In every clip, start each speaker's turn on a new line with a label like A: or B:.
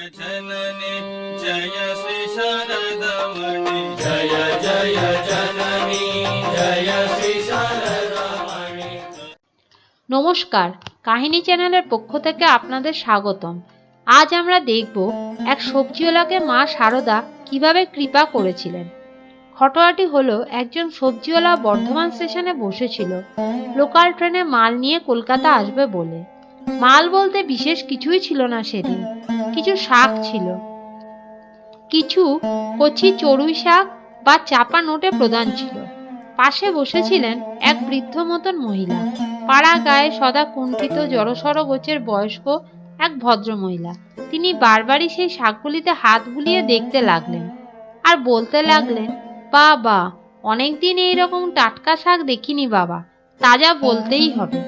A: जननी जय श्री शारदमणि जय जय जननी जय श्री शारदमणि
B: নমস্কার কাহিনী চ্যানেলের পক্ষ থেকে আপনাদের স্বাগতম আজ আমরা দেখব এক সবজিওয়ালাকে মা সারদা কিভাবে কৃপা করেছিলেন ঘটনাটি হলো একজন সবজিওয়ালা বর্ধমান স্টেশনে বসেছিল লোকাল ট্রেনে মাল নিয়ে কলকাতা আসবে বলে মাল বলতে বিশেষ কিছুই ছিল না সেদিন কিছু শাক ছিল। কিছু কচি চড়ুই শাক বা চাপা নোটে প্রদান ছিল। পাশে বসেছিলেন এক বৃদ্ধ মতন মহিলা। পাড়া গায়ে সদা কুণ্ঠিত জড়সড় গোছের বয়স্ক এক ভদ্র মহিলা। তিনি বারবারই সেই শাকগুলিতে হাত বুলিয়ে দেখতে লাগলেন আর বলতে লাগলেন বা বা অনেকদিন এইরকম টাটকা শাক দেখিনি বাবা, তাজা বলতেই হবে।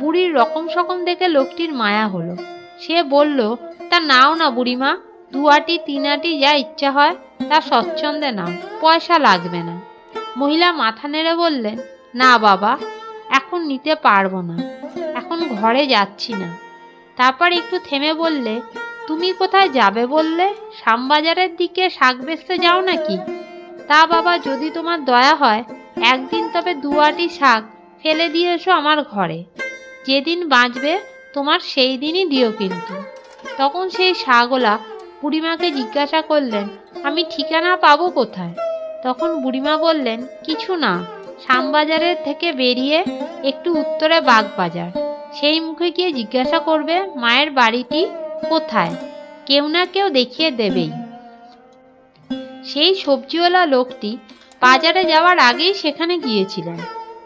B: বুড়ির রকম সকম দেখে লোকটির মায়া হলো। সে বলল তা নাও না, বুড়িমা। দু আটি তিন আটি যা ইচ্ছা হয়, তা স্বচ্ছন্দে নাও, পয়সা লাগবে না। মহিলা মাথা নেড়ে বললেন, না বাবা, এখন নিতে পারব না, এখন ঘরে যাচ্ছি না। তারপর একটু থেমে বললে, তুমি কোথায় যাবে বললে? শ্যামবাজারের দিকে শাক বেচতে যাও নাকি? তা বাবা, যদি তোমার দয়া হয়, একদিন তবে দু আটি শাক ফেলে দিয়ে এসো আমার ঘরে। যেদিন বাঁচবে, তোমার সেই দিনই দিও কিন্তু। তখন সেই শাকওয়ালা বুড়িমাকে জিজ্ঞাসা করলেন, আমি ঠিকানা পাবো কোথায়? তখন বুড়িমা বললেন, কিছু না, শ্যামবাজারের থেকে বেরিয়ে একটু উত্তরে বাগবাজার। সেই মুখে গিয়ে জিজ্ঞাসা করবে, মায়ের বাড়িটি কোথায়? কেউ না কেউ দেখিয়ে দেবেই। সেই সবজিওয়ালা লোকটি বাজারে যাওয়ার আগেই সেখানে গিয়েছিলেন।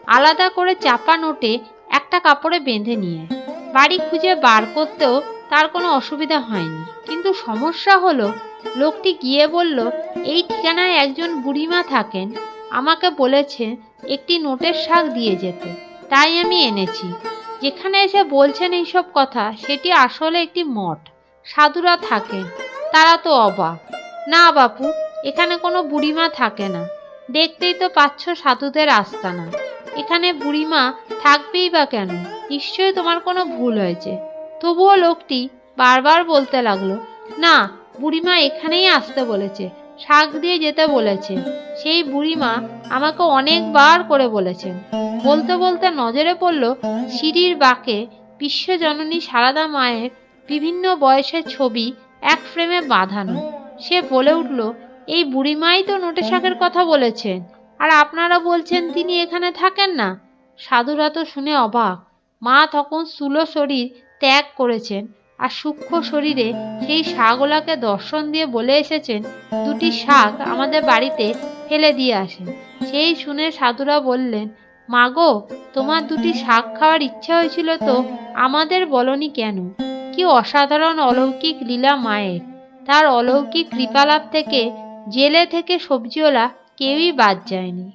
B: আলাদা করে চাপা নোটে একটা কাপড়ে বেঁধে নিয়ে। বাড়ি খুঁজে বার করতেও তার কোনো অসুবিধা হয়নি। কিন্তু সমস্যা হলো, লোকটি গিয়ে বলল, এই ঠিকানায় একজন বুড়িমা থাকেন। আমাকে বলেছে একটি নোটের শাক দিয়ে যেতে। তাই আমি এনেছি। যেখানে এসে বলছেন এইসব কথা, সেটি আসলে একটি মঠ। সাধুরা থাকেন। তারা তো অবাক। না বাপু, এখানে কোনো বুড়িমা থাকে না। দেখতেই তো পাচ্ছ সাধুদের আস্তানা। এখানে বুড়িমা থাকবেই বা কেন? নিশ্চয়ই তোমার কোনো ভুল হয়েছে। তবুও লোকটি বারবার বলতে লাগল, না, বুড়িমা এখানেই আসতে বলেছে, শাক দিয়ে যেতে বলেছে। সেই বুড়িমা আমাকে অনেকবার করে বলেছেন। বলতে বলতে নজরে পড়ল সিঁড়ির বাঁকে বিশ্বজননী সারদা মায়ের বিভিন্ন বয়সের ছবি এক ফ্রেমে বাঁধানো। সে বলে উঠল, এই বুড়িমাই তো নোটে শাকের কথা বলেছেন, আর আপনারা বলছেন তিনি এখানে থাকেন না? সাধুরা তো শুনে অবাক। মা তখন স্থূল শরীর ত্যাগ করেছেন আর সূক্ষ্ম শরীরে সেই শাকওয়ালাকে দর্শন দিয়ে বলে এসেছেন, দুটি শাক আমাদের বাড়িতে ফেলে দিয়ে আসেন। সেই শুনে সাধুরা বললেন, মাগো, তোমার দুটি শাক খাওয়ার ইচ্ছা হয়েছিল তো আমাদের বলনি কেন? কি অসাধারণ অলৌকিক লীলা মায়ের। তার অলৌকিক কৃপালাভ থেকে জেলে থেকে সবজিওয়ালা কেউই বাদ যায়নি।